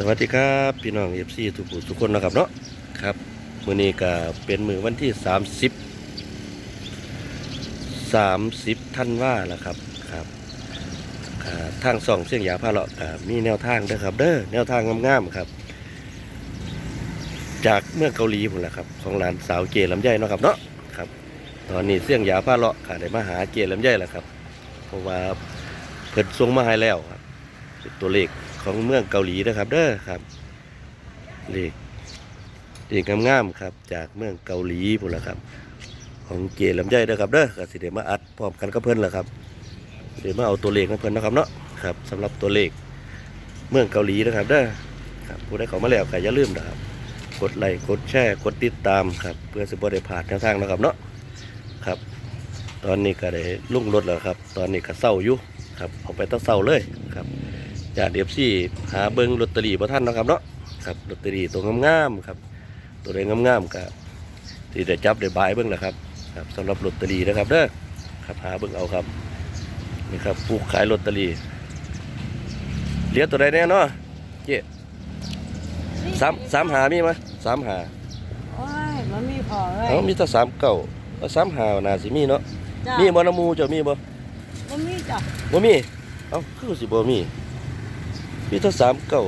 สวัสดีครับพี่น้องเอฟซีทุกผู้ทุกคนนะครับเนาะครับมือนี้ก็เป็นมือวันที่ 30 30ท่านว่าแล้วครับครับทางสองเสียงยาพาเลาะมีแนวทางเด้อครับ เด้อแนวทางงามๆครับ จากเมื่อเกาหลีผมแหละครับ ของหลานสาวเจลำไยเนาะครับเนาะครับ ตอนนี้เสียงยาพาเลาะก็ได้มาหาเจลำไยแล้วครับ เพราะว่าเพิ่นส่งมาให้แล้วครับตัวเลข ของเมืองเกาหลีนะครับ เด้อครับเลขเลขงามๆครับ จากเมืองเกาหลีพุ่นละครับ ของเจลำไยเด้อครับเด้อก็สิเดมาอัดพร้อมกันกับเพิ่นละครับเดี๋ยวมาเอาตัวเลขของเพิ่นนะครับเนาะครับสำหรับตัวเลขเมืองเกาหลีนะครับเด้อครับผู้ใดเข้ามาแล้วก็อย่าลืมนะครับ กดไลค์กดแชร์กดติดตามครับ เพื่อสิบ่ได้พลาดแนวทางนะครับเนาะครับ ตอนนี้ก็ได้ลุ่งรถแล้วครับ ตอนนี้ก็เศร้าอยู่ครับออกไปตั้งเศร้าเลยครับ จาเดียบซี่หาเบิ้งลอตเตอรี่บ่ท่านเนาะครับเนาะครับลอตเตอรี่ตัวงามๆครับ ตัวใดงามๆก็ที่ได้จับได้บายเบิ้งแหละครับครับสำหรับลอตเตอรี่นะครับเด้อครับหาเบิ้งเอาครับนี่ครับผู้ขายลอตเตอรี่เหลือตัวใดแน่เนาะเจ๊สามสามหามีไหมสามหาโอ้ยมันมีพอเลยเอามีแต่สามเก้าเอาสามหาน่าสิมีเนาะจ้ะมีบ่น้ำมูเจ้ามีบ่มันมีจ้ะบ่มีเอ้าคือสิบ่มี มีแต่สามเก้า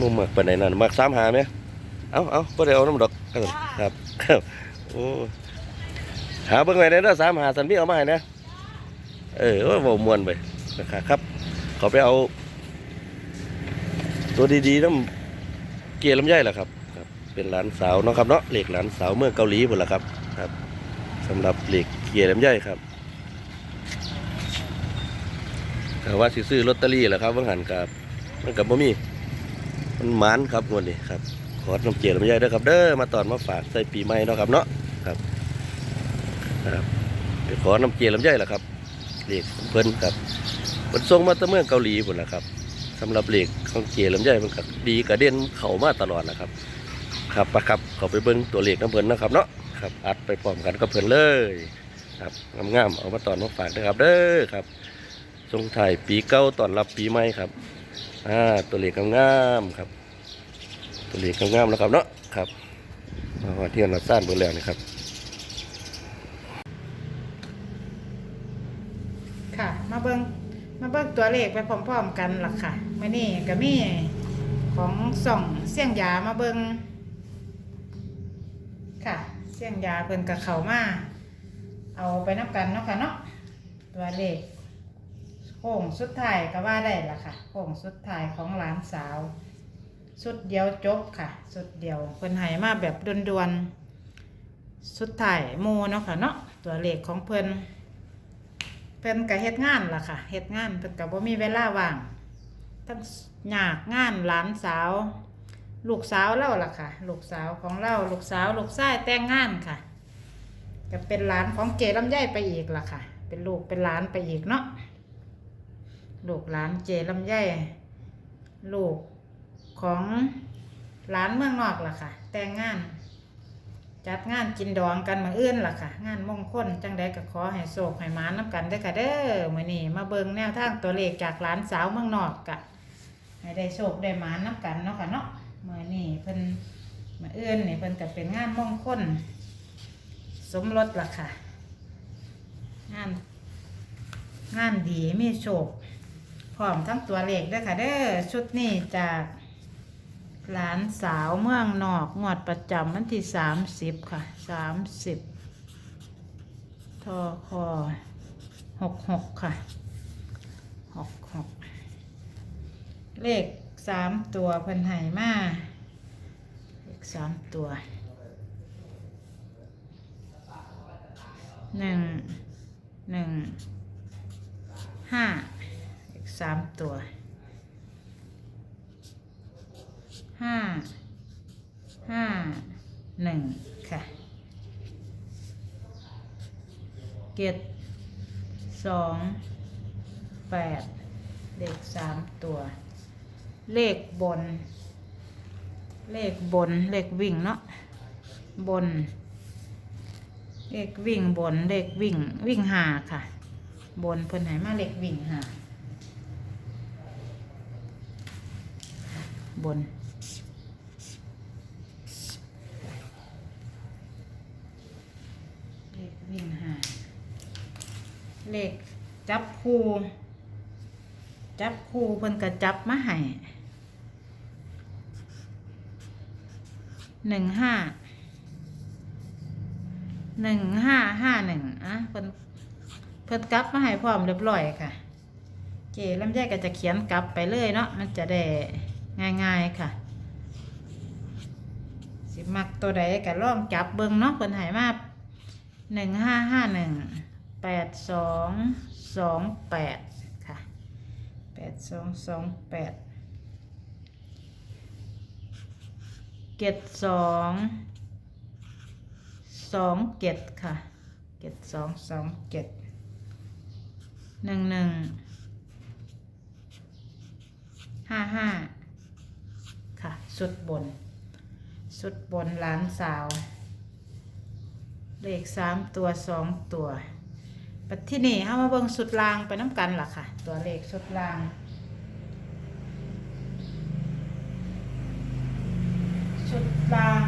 มุมมากปานไหนนั่นมากสามหาไหมเอาเอาบ่ได้เอาน้ำดอกครับครับครับโอ้หาเบิ่งไว้ได้เด้อสามหาสันพี่เอามาให้นะเออโอ้ยเว้ามวนไปนะครับครับเขาไปเอา ตัวดีๆน้ำเกียร์ลำไยล่ะครับครับ เป็นหลานสาวเนาะครับเนาะเหล็กหลานสาวเมืองเกาหลีหมดละครับครับสำหรับเหล็กเกียร์ลำไยครับแต่ ว่าสิซื้อลอตเตอรี่แหละครับว่างหันกับมันกับบ่มีมันหมานครับงวดนี้ครับ ขอน้ำเกลือลำไยด้วยครับ เด้อมาตอนมาฝากใส่ปีใหม่เนาะครับเนาะครับครับไปขอน้ำเกลือลำไยแหละครับเหล็กเพิ่นครับเพิ่นส่งมาตั้งเมืองเกาหลีหมดแล้วครับสำหรับเหล็กของเกลือลำไยมันก็ดีกระเด็นเข่ามาตลอดนะครับ ครับปะครับเขาไปเบิ้งตัวเหลขน้ำเพิ่นนะครับเนาะครับอัดไปพร้อมกันกับเพิ่นเลย ครับงามๆเอามาตอนมาฝากนะครับเด้อครับ ส่งถ่ายปีเก่าตอนรับปีใหม่ครับอ่าตัวเลขงามๆครับ ตัวเลขงามๆแล้วครับเนาะครับมาเที่ยวนัดซ่านเบอร์แล้วนะครับค่ะ มาเบิ่งมาเบิ่งตัวเลขไปพร้อมๆกันล่ะค่ะมื้อนี้ก็มีของส่องเสี่ยงยามาเบิ่งค่ะ เสี่ยงยาเพิ่นก็เขามา เอาไปนับกันเนาะค่ะเนาะตัวเลข โค้งสุดท้ายก็ว่าได้ละค่ะโค้งสุดท้ายของหลานสาว สุดเดียวจบค่ะ สุดเดียวเพิ่นให้มาแบบด่วนๆสุดท้ายหมูเนาะค่ะเนาะตัวเลขของเพิ่นเพิ่นก็เฮ็ดงานล่ะค่ะเฮ็ดงานเพิ่นก็บ่มีเวลาว่างทั้งยากงานหลานสาว ลูกสาวเล่าล่ะค่ะ ลูกสาวของเราลูกสาวลูกชายแต่งงานค่ะก็เป็นหลานของเจลำไยไปอีกล่ะค่ะ เป็นลูกเป็นหลานไปอีกเนาะ ลูกหลานเจลำไยลูกของร้านเมืองนอกล่ะค่ะ แต่งงาน จัดงานกินดองกันมาอื่นล่ะค่ะ งานมงคลจังใดก็ขอให้โศกให้หมาน้ำกันได้ค่ะเด้อมื้อนี้มาเบิ่งแนวทางตัวเลขจากร้านสาวเมืองนอกกะให้ได้โชคได้หมาน้ำกันเนาะค่ะเนาะมื้อนี้เพิ่นมาอื่นนี่เพิ่นก็เป็นงานมงคลสมรสล่ะค่ะ งาน งานดีมีโชค พร้อมทั้งตัวเลขด้วยค่ะเด้อชุดนี้จากหลานสาวเมืองนอกงวดประจำวันที่สามสิบค่ะสามสิบทอคอหกหกค่ะหกหกเลขสามตัวเพิ่นให้มาเลขสามตัวหนึ่งหนึ่งห้า สามตัวห้าห้าหนึ่งค่ะเกตสองแปดเลขสามตัว เลขบน เลขบน เลขวิ่งเนาะบน เลขวิ่งบน เลขวิ่งวิ่งหาค่ะ บนเพิ่นให้มาเลขวิ่งหา บน เลขวิ่งหาเลขจับคู่ จับคู่เพิ่นก็จับมาให้หนึ่งห้าหนึ่งห้าห้าหนึ่งอะเพิ่นเพิ่นกลับมาให้พร้อมเรียบร้อยค่ะ เจลำไยก็จะเขียนกลับไปเลยเนาะมันจะได้ ง่ายๆค่ะ สิมักตัวใดก็ลองจับเบิ่งเนาะเพิ่นให้มาหนึ่งห้าห้าหนึ่งแปดสองสองแปดค่ะแปดสองสองแปดเจ็ดสองสองเจ็ดค่ะเจ็ดสองสองเจ็ดหนึ่งหนึ่งห้าห้า สุดบน สุดบนหลานสาว เลขสามตัวสองตัวปัที่นี่เอามาเบิ่งสุดลางไปน้ำกันล่ะค่ะ ตัวเลขสุดลาง สุดลาง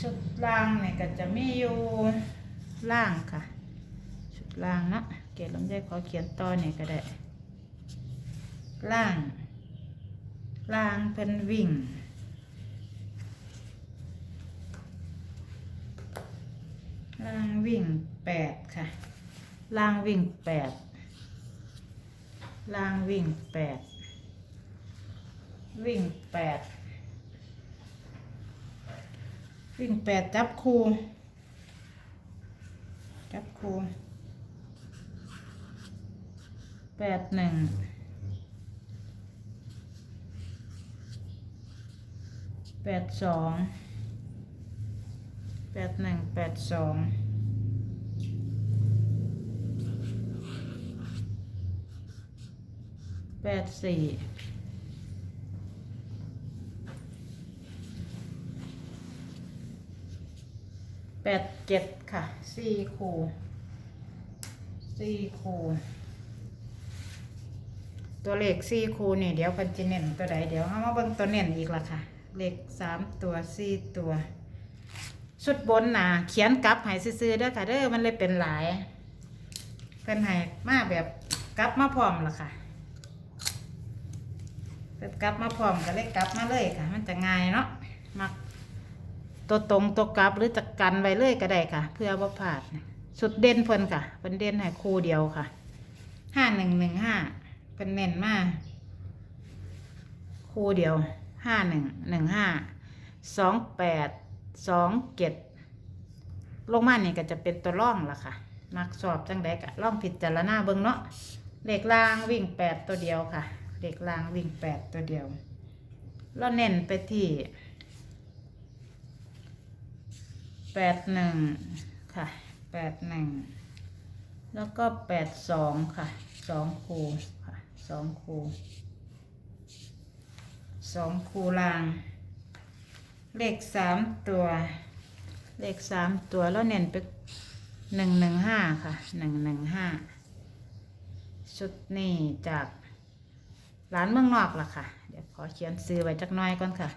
ชุดลางเนี่ยก็จะมีอยู่ล่างค่ะชุดลางเนาะเกศลำไยขอเขียนต่อเนี่ยก็ได้ ล่าง ล่างเป็นวิ่ง ล่างวิ่งแปดค่ะ ล่างวิ่งแปดล่างวิ่งแปดวิ่งแปดวิ่งแปดจับคูจับคูแปดหนึ่ง แปดสองแปดหนึ่งแปดสองแปดสี่แปดเจ็ดค่ะสี่คูสี่คูตัวเลขสี่คูนี่เดี๋ยวพันจะเน้นตัวใดเดี๋ยวเอามาเบิ่งตัวเน้นอีกละค่ะ เลขสามตัวสี่ตัว ชุดบนน่ะเขียนกลับให้ซื้อๆเด้อค่ะเด้อมันเลยเป็นหลาย เป็นให้มาแบบกลับมาพร้อมละค่ะเป็นกลับมาพร้อมก็เลยกลับมาเลยค่ะ มันจะง่ายเนาะมักตัวตรงตัวกลับหรือจะกันไว้เลยก็ได้ค่ะ เพื่อว่าพลาดสุดเด่นเพิ่นค่ะเป็นเด่นให้คู่เดียวค่ะห้าหนึ่งหนึ่งห้าเป็นเน้นมากคู่เดียว ห้าหนึ่งหนึ่งห้าสองแปดสองเจ็ดลงมาเนี่ยก็จะเป็นตัวร่องละค่ะ มักสอบจังไดกะร่องผิดจารณาเบิ่งเนาะเลขล่างวิ่งแปดตัวเดียวค่ะเลขล่างวิ่งแปดตัวเดียวแล้วเน้นไปที่แปดหนึ่งค่ะแปดหนึ่งแล้วก็แปดสองค่ะสองคูค่ะสองคู สองคูลาง เลขสามตัว เลขสามตัวแล้วเน้นไปหนึ่งหนึ่งห้าค่ะหนึ่งหนึ่งห้าชุดนี้จากร้านเมืองนอกล่ะค่ะ เดี๋ยวขอเขียนซื้อไว้จักน้อยก่อนค่ะ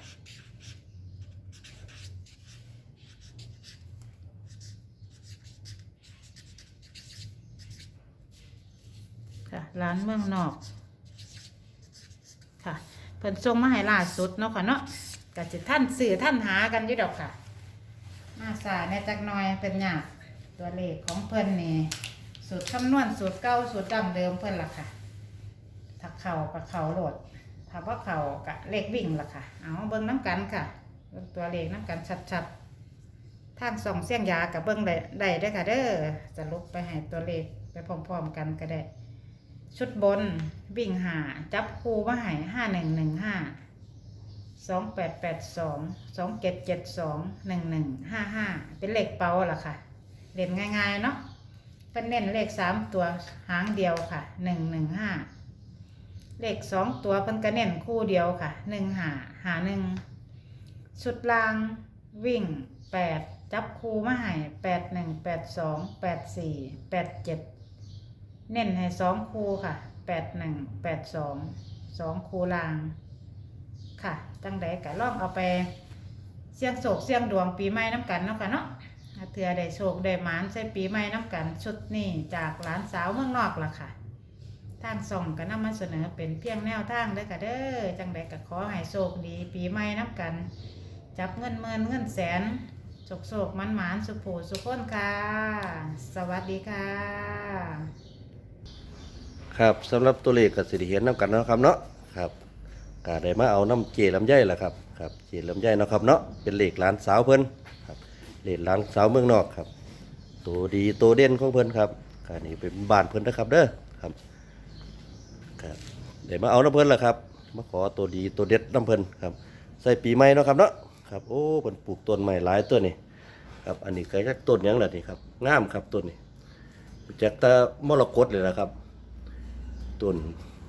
ค่ะ ร้านเมืองนอก เพิ่นส่งมาให้ล่าสุดเนาะค่ะเนาะก็จะท่านสื่อท่านหากันอยู่ดอกค่ะมาสาเนี่ยจักหน่อยเป็นหยาบตัวเลขของเพิ่นนี่สูตรคำนวณสูตรเก่าสูตรดั้งเดิมเพิ่นล่ะค่ะถ้าเข่ากับเข่าโหลดถ้าว่าเข่ากับเลขวิ่งล่ะค่ะ เอาเบิ้งน้ำกันค่ะ ตัวเลขน้ำกันชัดๆท่างส่องเสียงยากับเบิ้งได้ได้ด้ค่ะ เด้อจะลบไปให้ตัวเลขไปพร้อมๆกันก็ได้ ชุดบนวิ่งหาจับคู่มาให้ห้าหนึ่งหนึ่งห้าสองแปดแปดสองสองเจ็ดเจ็ดสองหนึ่งหนึ่งห้าห้าเป็นเลขเปาล่ะค่ะเล่นง่ายๆเนาะเป็นเน้นเลขสามตัวหางเดียวค่ะหนึ่งหนึ่งห้าเลขสองตัวเพิ่นก็เน้นคู่เดียวค่ะหนึ่งหาหาหนึ่งชุดลางวิ่งแปดจับคู่มาให้แปดหนึ่งแปดสองแปดสี่แปดเจ็ด เน้นให้สองคูค่ะแปดหนึ่งแปดสองสองคูลาง ค่ะจังใดก็ลองเอาไปเสี่ยงโศกเสี่ยงดวงปีใหม่น้ำกันเนาะค่ะเนาะเถื่อได้โชคได้หมานใส่ปีใหม่น้ำกันชุดนี้จากหลานสาวเมืองนอกล่ะค่ะทางส่องก็นำมาเสนอเป็นเพียงแนวทางเด้อค่ะเด้อจังใดก็ขอให้โชคดี ปีใหม่น้ำกัน จับเงินหมื่นเงินแสนโศกโศกมันหมานสุผูสุขคนค่ะ สวัสดีค่ะ ครับสำหรับตัวเลขก็สิได้เห็นนํกันเนาะครับเนาะครับก็ได้มาเอาน้ำเจลำไยล่ะครับครับเจลำไยเนาะครับเนาะเป็นเลขหลานสาวเพิ่นครับเลขหลานสาวเมืองนอกครับ ตัวดีตัวเด่นของเพิ่นครับก็นี่เป็นบ้านเพิ่นนะครับเด้อครับครับได้มาเอาน้ำเพิ่นล่ะครับมาขอตัวดีตัวเด็ดน้ำเพิ่นครับ ใส่ปีใหม่เนาะครับเนาะครับโอ้เพิ่นปลูกต้นใหม่หลายต้นนี่ครับอันนี้ก็จักต้นยังล่ะนี่ครับงามครับต้นนี้จากตะมรกตเลยนะครับ ต้น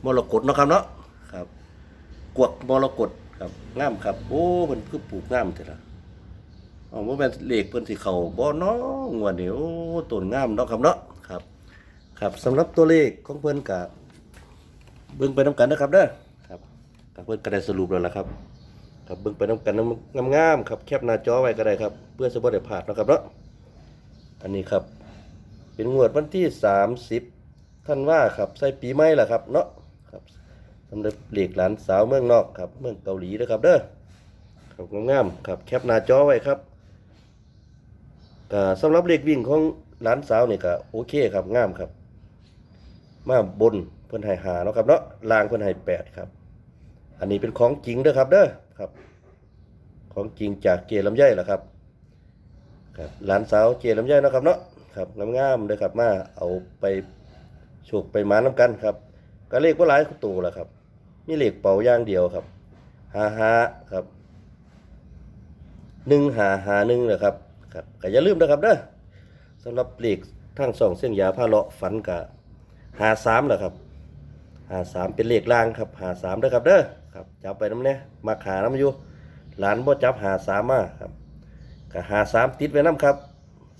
มรกตเนาะครับเนาะครับ กวกมรกตครับงามครับ โอ้เพิ่นคือปลูกงามเถอะล่ะอ๋อบ่แม่นเลขเพิ่นสิเขาบ่เนาะงวดนี้โอ้ต้นงามเนาะครับเนาะครับ ครับสำหรับตัวเลขของเพิ่นก็เบิ่งไปนํกันนะครับเด้อครับก็เพิ่นก็ได้สรุปแล้วล่ะครับครับเบิ่งไปนํกันนำงามๆครับแคปหน้าจอไว้ก็ได้ครับ เพื่อสิบ่ได้พลาดเนาะครับเนาะอันนี้ครับ เป็นงวดวันที่ 30 ท่านว่าครับใส่ปีใหม่ล่ะครับเนาะครับสำหรับเหล็กหลานสาวเมืองนอกครับ เมืองเกาหลีนะครับเด้อครับงามๆครับแคปหน้าจอไว้ครับก็สำหรับเหล็กวิ่งของหลานสาวนี่ก็โอเคครับงามครับ มาบนเพิ่นให้หาเนาะครับเนาะล่างเพิ่นให้แปดครับ อันนี้เป็นของจริงเด้อครับเด้อครับ ของจริงจากเกลำไยล่ะครับครับหลานสาวเจลำไยเนาะครับเนาะครับงามๆเลยครับมาเอาไป โชคไปหมาน้ำกันครับก็เลขว่าหลายตัวแหละครับ มีเลขเป่าอย่างเดียวครับหาหาครับหนึ่งหาหาหนึ่งเลยครับครับก็อย่าลืมนะครับเด้อสำหรับเลขทั้งสองเส้นยาผ้าเลาะฝันกะหาสามแหละครับหาสามเป็นเลขล่างครับหาสามเด้อครับเด้อครับจับไปน้ำเนี้ยมาขาน้ำอยู่หลานบ่จับหาสามมาครับก็หาสามติดไว้น้ำครับ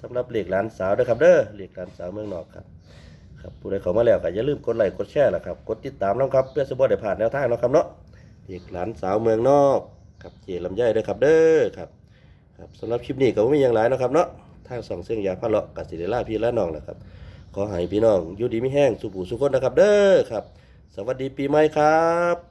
สำหรับเหล็กหลานสาวเด้อครับเด้อเหล็กหลานสาวเมืองนอกครับ ครับผู้ใดเข้ามาแล้วก็อย่าลืมกดไลค์กดแชร์นะครับกดติดตามน้องครับเพื่อสบอได้ผ่านแนวทางเนาะครับเนาะเด็กหลานสาวเมืองนอกครับเจลำไยเด้อครับเด้อครับครับสำหรับคลิปนี้ก็ไม่มีอย่างไรนะครับเนาะทางสองเส้นยาพะเลาะกับสิเดล่าพี่และน้องนะครับ ขอให้พี่น้องอยู่ดีไม่แห้งสุขูสุขคนนะครับ เด้อครับ สวัสดีปีใหม่ครับ